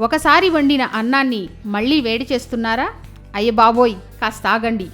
ఒకసారి వండిన అన్నాన్ని మళ్ళీ వేడి చేస్తున్నారా? అయ్య బాబోయ్ కాస్త ఆగండి.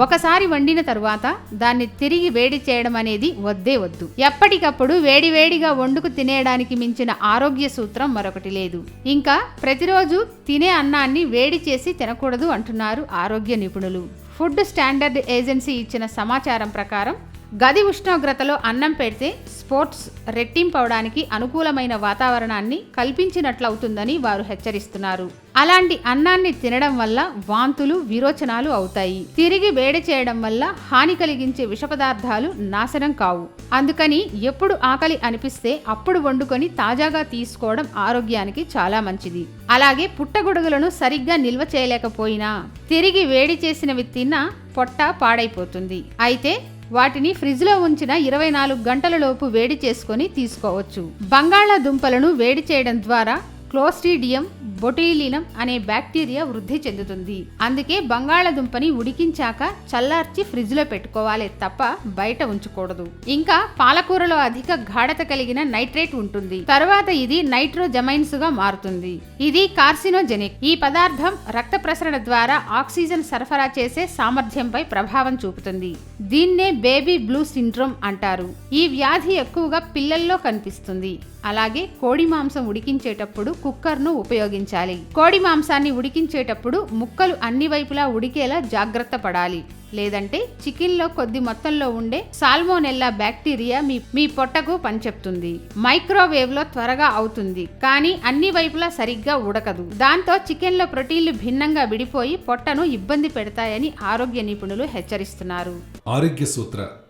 ఒకసారి వండిన తరువాత దాన్ని తిరిగి వేడి చేయడం అనేది వద్దే వద్దు. ఎప్పటికప్పుడు వేడి వేడిగా వండుకు తినేయడానికి మించిన ఆరోగ్య సూత్రం మరొకటి లేదు. ఇంకా ప్రతిరోజు తినే అన్నాన్ని వేడి చేసి తినకూడదు అంటున్నారు ఆరోగ్య నిపుణులు. ఫుడ్ స్టాండర్డ్ ఏజెన్సీ ఇచ్చిన సమాచారం ప్రకారం గది ఉష్ణోగ్రతలో అన్నం పెడితే స్పోర్ట్స్ రెట్టింపవడానికి అనుకూలమైన వాతావరణాన్ని కల్పించినట్లవుతుందని వారు హెచ్చరిస్తున్నారు. అలాంటి అన్నాన్ని తినడం వల్ల వాంతులు విరోచనాలు అవుతాయి. తిరిగి వేడి చేయడం వల్ల హాని కలిగించే విష పదార్థాలు నాశనం కావు. అందుకని ఎప్పుడు ఆకలి అనిపిస్తే అప్పుడు వండుకొని తాజాగా తీసుకోవడం ఆరోగ్యానికి చాలా మంచిది. అలాగే పుట్టగొడుగులను సరిగ్గా నిల్వ చేయలేకపోయినా తిరిగి వేడి చేసినవి తిన్నా పొట్ట పాడైపోతుంది. అయితే వాటిని ఫ్రిడ్జ్లో ఉంచిన ఇరవై నాలుగు గంటలలోపు వేడి చేసుకొని తీసుకోవచ్చు. బంగాళాదుంపలను వేడి చేయడం ద్వారా క్లోస్ట్రీడియం బొటీలినం అనే బ్యాక్టీరియా వృద్ధి చెందుతుంది. అందుకే బంగాళాదుంపని ఉడికించాక చల్లార్చి ఫ్రిడ్జ్లో పెట్టుకోవాలి తప్ప బయట ఉంచకూడదు. ఇంకా పాలకూరలో అధిక గాఢత కలిగిన నైట్రేట్ ఉంటుంది. తరువాత ఇది నైట్రోజమైన్స్గా మారుతుంది. ఇది కార్సినోజెనిక్. ఈ పదార్థం రక్త ప్రసరణ ద్వారా ఆక్సిజన్ సరఫరా చేసే సామర్థ్యంపై ప్రభావం చూపుతుంది. దీన్నే బేబీ బ్లూ సిండ్రోమ్ అంటారు. ఈ వ్యాధి ఎక్కువగా పిల్లల్లో కనిపిస్తుంది. అలాగే కోడి మాంసం ఉడికించేటప్పుడు కుక్కర్ను ఉపయోగించాలి. కోడి మాంసాన్ని ఉడికించేటప్పుడు ముక్కలు అన్ని వైపులా ఉడికేలా జాగ్రత్త పడాలి. లేదంటే చికెన్లో కొద్ది మొత్తంలో ఉండే సాల్మోనెల్లా బ్యాక్టీరియా మీ మీ పొట్టకు పనిచెప్తుంది. మైక్రోవేవ్లో త్వరగా అవుతుంది కానీ అన్ని వైపులా సరిగ్గా ఉడకదు. దాంతో చికెన్లో ప్రోటీన్లు భిన్నంగా విడిపోయి పొట్టను ఇబ్బంది పెడతాయని ఆరోగ్య నిపుణులు హెచ్చరిస్తున్నారు. ఆరోగ్య సూత్ర